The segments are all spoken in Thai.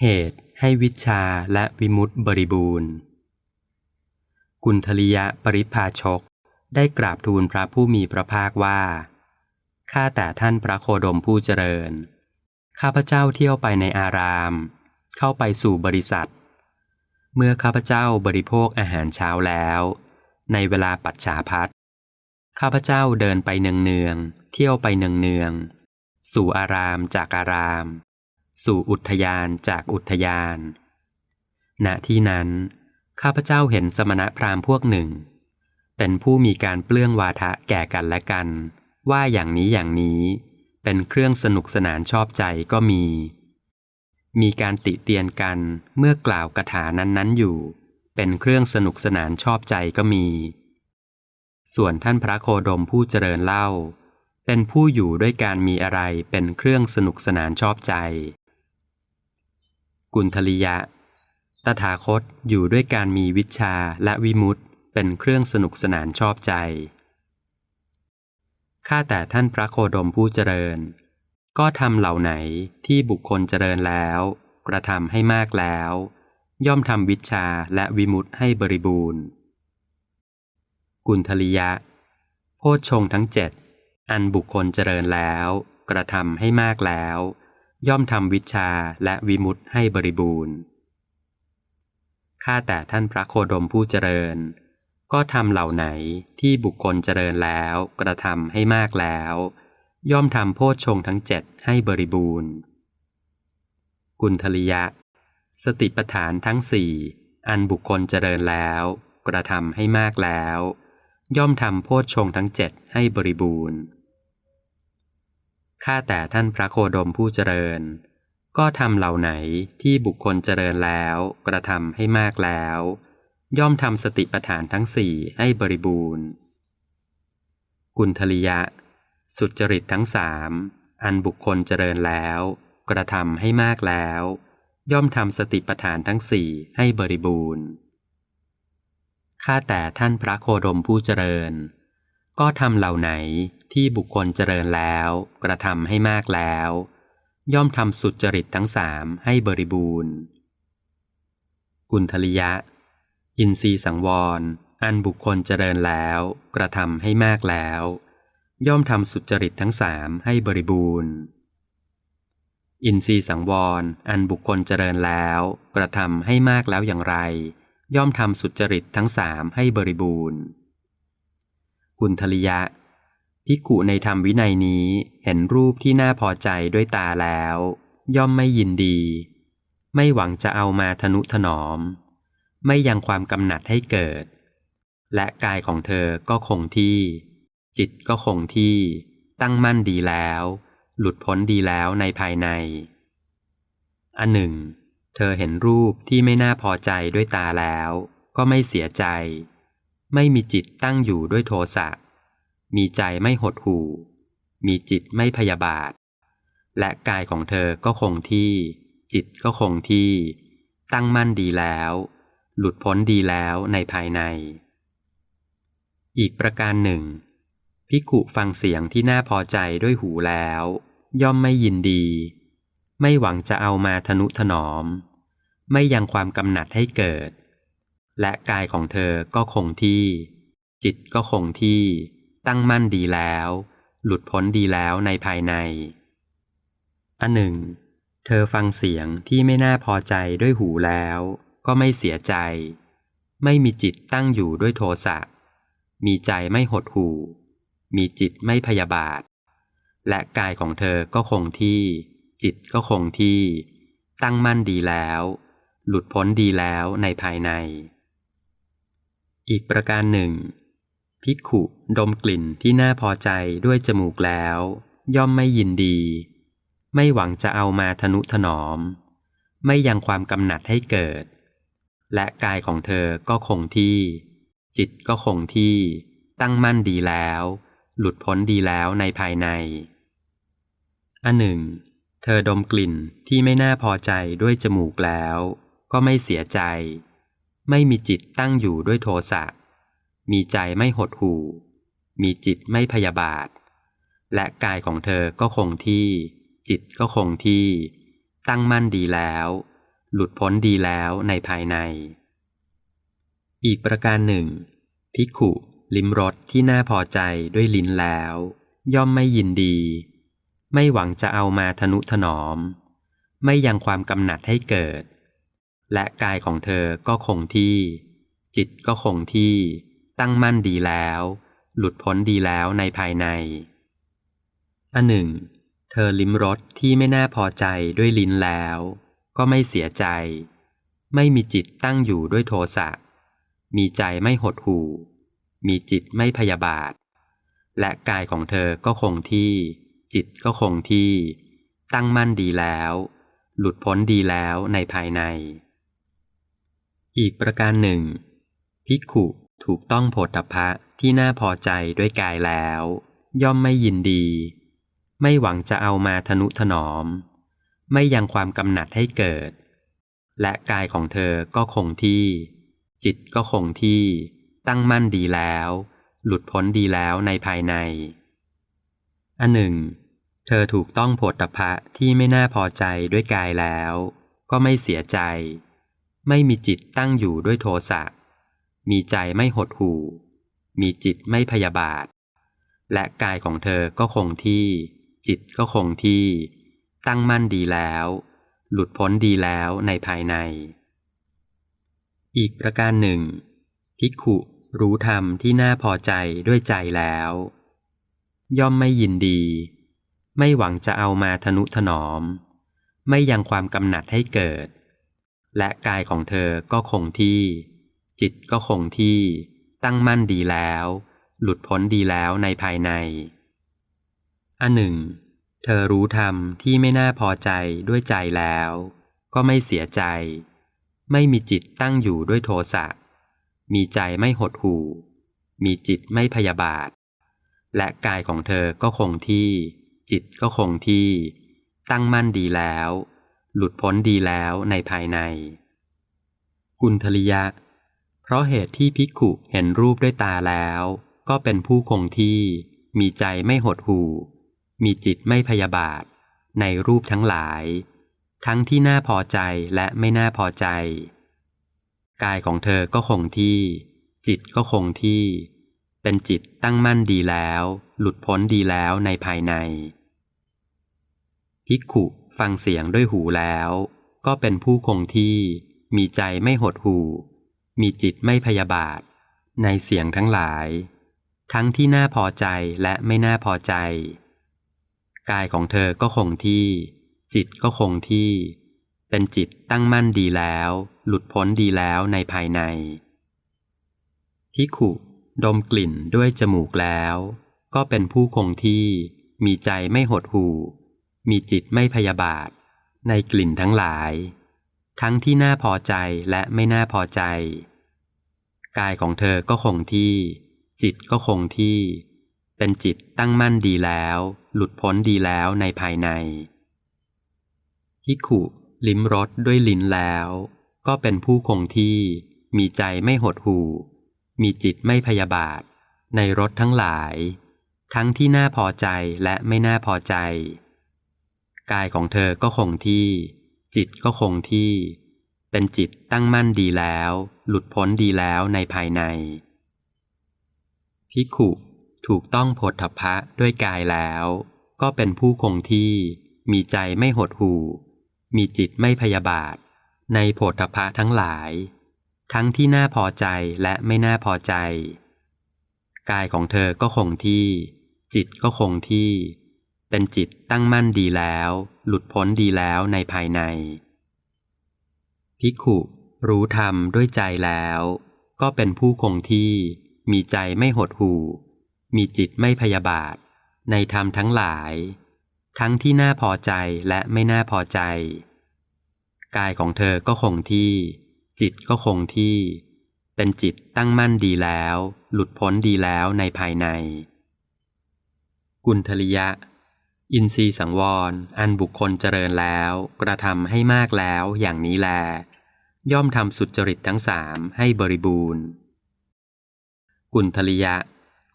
เหตุให้วิชาและวิมุตติบริบูรณ์ กุณทลิยะปริพาชกได้กราบทูลพระผู้มีพระภาคว่า ข้าแต่ท่านพระโคดมผู้เจริญ ข้าพเจ้าเที่ยวไปในอาราม เข้าไปสู่บริษัท เมื่อข้าพเจ้าบริโภคอาหารเช้าแล้ว ในเวลาปัจฉาพัดข้าพเจ้าเดินไปเนืองๆเที่ยวไปเนืองๆสู่อารามจากอาราม สู่อุทยานจากอุทยาน ณ ที่นั้น ข้าพเจ้าเห็นสมณพราหมณ์พวกหนึ่ง เป็นผู้มีการเปลื้องวาทะแก่กันและกัน ว่าอย่างนี้อย่างนี้ เป็นเครื่องสนุกสนานชอบใจก็มี มีการติเตียนกันเมื่อกล่าวคาถานั้นๆอยู่ เป็นเครื่องสนุกสนานชอบใจก็มี ส่วนท่านพระโคดมผู้เจริญเล่าเป็นผู้อยู่ด้วยการมีอะไรเป็นเครื่องสนุกสนานชอบใจ กุณทลิยะ ตถาคตอยู่ด้วยการมีวิชาและวิมุตติเป็นเครื่องสนุกสนานชอบใจ ข้าแต่ท่านพระโคดมผู้เจริญ ก็ทำเหล่าไหนที่บุคคลเจริญแล้ว กระทำให้มากแล้ว ย่อมทำวิชาและวิมุตติให้บริบูรณ์ กุณทลิยะ โพชงทั้งเจ็ดอันบุคคลเจริญแล้ว กระทำให้มากแล้ว ย่อมทำวิชาและวิมุตติให้บริบูรณ์ ข้าแต่ท่านพระโคดมผู้เจริญ ก็ทำเหล่าไหนที่บุคคลเจริญแล้วกระทำให้มากแล้ว ย่อมทำโพชฌงทั้งเจ็ดให้บริบูรณ์ กุณทลิยะ สติปัฏฐานทั้งสี่อันบุคคลเจริญแล้ว กระทำให้มากแล้ว ย่อมทำโพชฌงทั้งเจ็ดให้บริบูรณ์ ข้าแต่ท่านพระโคดมผู้เจริญ ก็ทำเหล่าไหนที่บุคคลเจริญแล้ว กระทำให้มากแล้ว ย่อมทำสติปัฏฐานทั้งสี่ให้บริบูรณ์ กุณทลิยะ สุจริตทั้งสามอันบุคคลเจริญแล้ว กระทำให้มากแล้ว ย่อมทำสติปัฏฐานทั้งสี่ให้บริบูรณ์ข้าแต่ท่านพระโคดมผู้เจริญ ก็ทำเหล่าไหนที่บุคคลเจริญแล้ว กระทำให้มากแล้ว ย่อมทำสุดจริตทั้งสามให้บริบูรณ์ กุณทลิยะ อินทรีสังวร อันบุคคลเจริญแล้ว กระทำให้มากแล้ว ย่อมทำสุดจริตทั้งสามให้บริบูรณ์ อินทรีสังวร อันบุคคลเจริญแล้ว กระทำให้มากแล้วอย่างไร ย่อมทำสุดจริตทั้งสามให้บริบูรณ์ กุณทลิยะภิกุในธรรมวินัยนี้เห็นรูปที่น่าพอใจด้วยตาแล้ว ย่อมไม่ยินดี ไม่หวังจะเอามาทนุถนอม ไม่ยังความกำหนัดให้เกิด และกายของเธอก็คงที่ จิตก็คงที่ ตั้งมั่นดีแล้ว หลุดพ้นดีแล้วในภายใน อันหนึ่ง เธอเห็นรูปที่ไม่น่าพอใจด้วยตาแล้ว ก็ไม่เสียใจ ไม่มีจิตตั้งอยู่ด้วยโทสะ มีใจไม่หดหู่ มีจิตไม่พยาบาท และกายของเธอก็คงที่ จิตก็คงที่ ตั้งมั่นดีแล้ว หลุดพ้นดีแล้วในภายใน อีกประการหนึ่งภิกุฟังเสียงที่น่าพอใจด้วยหูแล้ว ย่อมไม่ยินดี ไม่หวังจะเอามาทนุถนอม ไม่ยังความกำหนัดให้เกิด และกายของเธอก็คงที่ จิตก็คงที่ ตั้งมั่นดีแล้ว หลุดพ้นดีแล้วในภายใน อันหนึ่ง เธอฟังเสียงที่ไม่น่าพอใจด้วยหูแล้ว ก็ไม่เสียใจ ไม่มีจิตตั้งอยู่ด้วยโทสะ มีใจไม่หดหู่ มีจิตไม่พยาบาท และกายของเธอก็คงที่ จิตก็คงที่ ตั้งมั่นดีแล้ว หลุดพ้นดีแล้วในภายใน อีกประการหนึ่งภิกขุดมกลิ่นที่น่าพอใจด้วยจมูกแล้ว ย่อมไม่ยินดี ไม่หวังจะเอามาทนุถนอม ไม่ยังความกำหนัดให้เกิด และกายของเธอก็คงที่ จิตก็คงที่ ตั้งมั่นดีแล้ว หลุดพ้นดีแล้วในภายใน อันหนึ่ง เธอดมกลิ่นที่ไม่น่าพอใจด้วยจมูกแล้ว ก็ไม่เสียใจ ไม่มีจิตตั้งอยู่ด้วยโทสะ มีใจไม่หดหู่ มีจิตไม่พยาบาท และกายของเธอก็คงที่ จิตก็คงที่ ตั้งมั่นดีแล้ว หลุดพ้นดีแล้วในภายใน อีกประการหนึ่งภิกขุ ลิ้มรสที่น่าพอใจด้วยลิ้นแล้ว ย่อมไม่ยินดี ไม่หวังจะเอามาทนุถนอม ไม่ยังความกำหนัดให้เกิด และกายของเธอก็คงที่ จิตก็คงที่ ตั้งมั่นดีแล้ว หลุดพ้นดีแล้วในภายใน อันหนึ่ง เธอลิ้มรสที่ไม่น่าพอใจด้วยลิ้นแล้ว ก็ไม่เสียใจ ไม่มีจิตตั้งอยู่ด้วยโทสะ มีใจไม่หดหู่ มีจิตไม่พยาบาท และกายของเธอก็คงที่ จิตก็คงที่ ตั้งมั่นดีแล้ว หลุดพ้นดีแล้วในภายใน อีกประการหนึ่ง ภิกขุถูกต้องโผฏฐัพพะที่น่าพอใจด้วยกายแล้ว ย่อมไม่ยินดี ไม่หวังจะเอามาทนุถนอม ไม่ยังความกำหนัดให้เกิด และกายของเธอก็คงที่ จิตก็คงที่ ตั้งมั่นดีแล้ว หลุดพ้นดีแล้วในภายใน อันหนึ่ง เธอถูกต้องโผฏฐัพพะที่ไม่น่าพอใจด้วยกายแล้ว ก็ไม่เสียใจ ไม่มีจิตตั้งอยู่ด้วยโทสะ มีใจไม่หดหู่ มีจิตไม่พยาบาท และกายของเธอก็คงที่ จิตก็คงที่ ตั้งมั่นดีแล้ว หลุดพ้นดีแล้วในภายใน อีกประการหนึ่ง ภิกขุรู้ธรรมที่น่าพอใจด้วยใจแล้ว ย่อมไม่ยินดี ไม่หวังจะเอามาทนุถนอม ไม่ยังความกำหนัดให้เกิด และกายของเธอก็คงที่ จิตก็คงที่ ตั้งมั่นดีแล้ว หลุดพ้นดีแล้วในภายใน อันหนึ่ง เธอรู้ธรรมที่ไม่น่าพอใจด้วยใจแล้ว ก็ไม่เสียใจ ไม่มีจิตตั้งอยู่ด้วยโทสะ มีใจไม่หดหู่ มีจิตไม่พยาบาท และกายของเธอก็คงที่ จิตก็คงที่ ตั้งมั่นดีแล้ว หลุดพ้นดีแล้วในภายใน กุณทลิยะ เพราะเหตุที่ภิกขุเห็นรูปด้วยตาแล้ว ก็เป็นผู้คงที่ มีใจไม่หดหู่ มีจิตไม่พยาบาท ในรูปทั้งหลาย ทั้งที่น่าพอใจและไม่น่าพอใจ กายของเธอก็คงที่ จิตก็คงที่ เป็นจิตตั้งมั่นดีแล้ว หลุดพ้นดีแล้วในภายใน ภิกขุฟังเสียงด้วยหูแล้ว ก็เป็นผู้คงที่ มีใจไม่หดหู่ มีจิตไม่พยาบาท ในเสียงทั้งหลาย ทั้งที่น่าพอใจและไม่น่าพอใจ กายของเธอก็คงที่ จิตก็คงที่ เป็นจิตตั้งมั่นดีแล้ว หลุดพ้นดีแล้วในภายในภิกขุดมกลิ่นด้วยจมูกแล้ว ก็เป็นผู้คงที่ มีใจไม่หดหู่ มีจิตไม่พยาบาท ในกลิ่นทั้งหลาย ทั้งที่น่าพอใจและไม่น่าพอใจ กายของเธอก็คงที่ จิตก็คงที่ เป็นจิตตั้งมั่นดีแล้ว หลุดพ้นดีแล้วในภายในภิขุลิ้มรสด้วยลิ้นแล้ว ก็เป็นผู้คงที่ มีใจไม่หดหู่ มีจิตไม่พยาบาท ในรสทั้งหลาย ทั้งที่น่าพอใจและไม่น่าพอใจ กายของเธอก็คงที่ จิตก็คงที่ เป็นจิตตั้งมั่นดีแล้ว หลุดพ้นดีแล้วในภายในภิขุถูกต้องโพธพะด้วยกายแล้ว ก็เป็นผู้คงที่ มีใจไม่หดหู่ มีจิตไม่พยาบาท ในโพธพะทั้งหลาย ทั้งที่น่าพอใจและไม่น่าพอใจ กายของเธอก็คงที่ จิตก็คงที่ เป็นจิตตั้งมั่นดีแล้ว หลุดพ้นดีแล้วในภายในภิกขุรู้ธรรมด้วยใจแล้ว ก็เป็นผู้คงที่ มีใจไม่หดหู่ มีจิตไม่พยาบาท ในธรรมทั้งหลาย ทั้งที่น่าพอใจและไม่น่าพอใจ กายของเธอก็คงที่ จิตก็คงที่ เป็นจิตตั้งมั่นดีแล้ว หลุดพ้นดีแล้วในภายใน กุณทลิยะ อินทรีย์สังวร อันบุคคลเจริญแล้ว กระทำให้มากแล้วอย่างนี้แล ย่อมทำสุจริตทั้งสามให้บริบูรณ์ กุณทลิยะ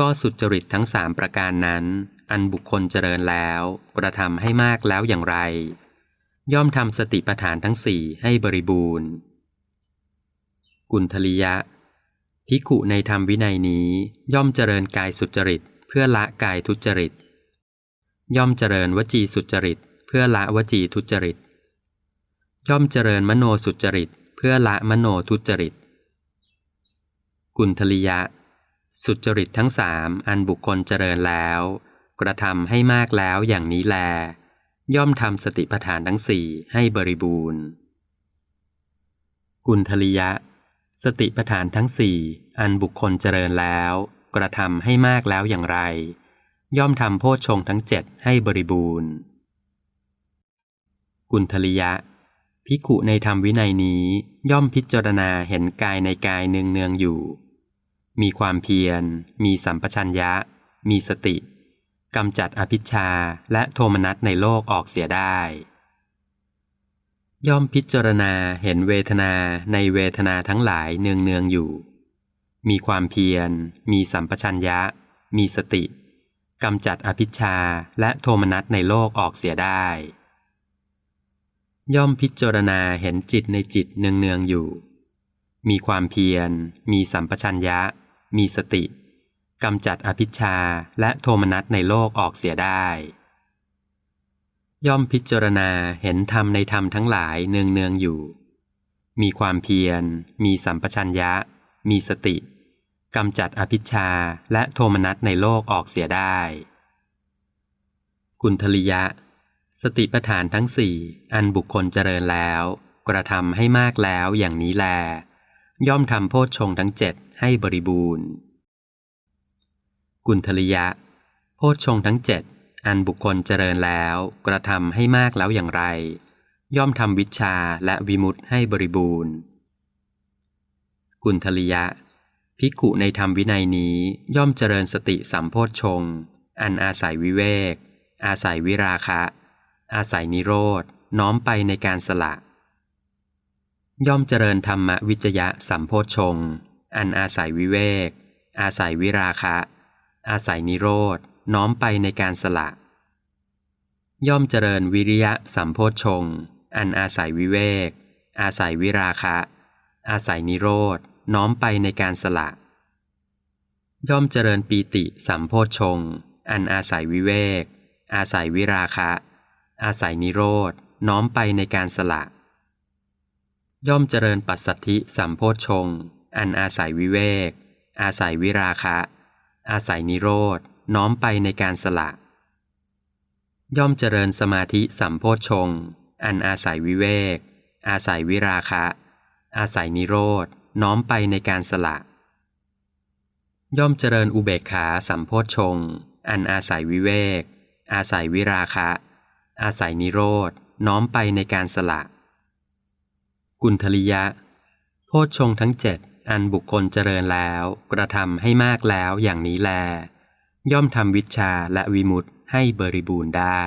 ก็สุจริตทั้งสามประการนั้น อันบุคคลเจริญแล้ว กระทำให้มากแล้วอย่างไร ย่อมทำสติปัฏฐานทั้งสี่ให้บริบูรณ์ กุณทลิยะภิกขุในธรรมวินัยนี้ย่อมเจริญกายสุจริต เพื่อละกายทุจริต ย่อมเจริญวจีสุจริต เพื่อละวจีทุจริต ย่อมเจริญมโนสุจริต เพื่อละมโนทุจริต กุณทลิยะ สุจริตทั้งสามอันบุคคลเจริญแล้ว กระทำให้มากแล้วอย่างนี้แล ย่อมทำสติปัฏฐานทั้งสี่ให้บริบูรณ์ กุณทลิยะ สติปัฏฐานทั้งสี่อันบุคคลเจริญแล้ว กระทำให้มากแล้วอย่างไร ย่อมทำโพชฌงทั้งเจ็ดให้บริบูรณ์ กุณทลิยะภิกุในธรรมวินัยนี้ย่อมพิจารณาเห็นกายในกายเนืองเนืองอยู่ มีความเพียร มีสัมปชัญญะ มีสติกำจัดอภิชาและโทมนัสในโลกออกเสียได้ ย่อมพิจารณาเห็นเวทนาในเวทนาทั้งหลายเนืองเนืองอยู่ มีความเพียร มีสัมปชัญญะ มีสติ กำจัดอภิชาและโทมนัสในโลกออกเสียได้ ย่อมพิจารณาเห็นจิตในจิตเนืองเนืองๆอยู่ มีความเพียร มีสัมปชัญญะ มีสติกำจัดอภิชาและโทมนัสในโลกออกเสียได้ ย่อมพิจารณาเห็นธรรมในธรรมทั้งหลายเนืองเนืองๆอยู่ มีความเพียร มีสัมปชัญญะ มีสติ กำจัดอภิชาและโทมนัสในโลกออกเสียได้ กุณทลิยะ สติปัฏฐานทั้งสี่อันบุคคลเจริญแล้ว กระทำให้มากแล้วอย่างนี้แล ย่อมทำโพชฌงทั้งเจ็ดให้บริบูรณ์ กุณทลิยะ โพชฌงทั้งเจ็ดอันบุคคลเจริญแล้ว กระทำให้มากแล้วอย่างไร ย่อมทำวิชาและวิมุตให้บริบูรณ์ กุณทลิยะ ภิกขุในธรรมวินัยนี้ย่อมเจริญสติสัมโพชฌงอันอาศัยวิเวก อาศัยวิราคะ อาศัยนิโรธน้อมไปในการสละ ย่อมเจริญธรรมวิจยะสัมโพชฌงอันอาศัยวิเวก อาศัยวิราคะ อาศัยนิโรธน้อมไปในการสละ ย่อมเจริญวิริยะสัมโพชฌงอันอาศัยวิเวก อาศัยวิราคะ อาศัยนิโรธ น้อมไปในการสละ ย่อมเจริญปีติสัมโพชง อันอาศัยวิเวก อาศัยวิราคะ อาศัยนิโรธน้อมไปในการสละ ย่อมเจริญปัสสัทธิสัมโพชง อันอาศัยวิเวก อาศัยวิราคะ อาศัยนิโรธน้อมไปในการสละ ย่อมเจริญสมาธิสัมโพชง อันอาศัยวิเวก อาศัยวิราคะ อาศัยนิโรธ น้อมไปในการสละ ย่อมเจริญอุเบกขาสัมโพชฌงอันอาศัยวิเวก อาศัยวิราคะ อาศัยนิโรธน้อมไปในการสละ กุณทลิยะ โพชฌงทั้งเจ็ดอันบุคคลเจริญแล้ว กระทำให้มากแล้วอย่างนี้แล ย่อมทำวิชาและวิมุตให้บริบูรณ์ได้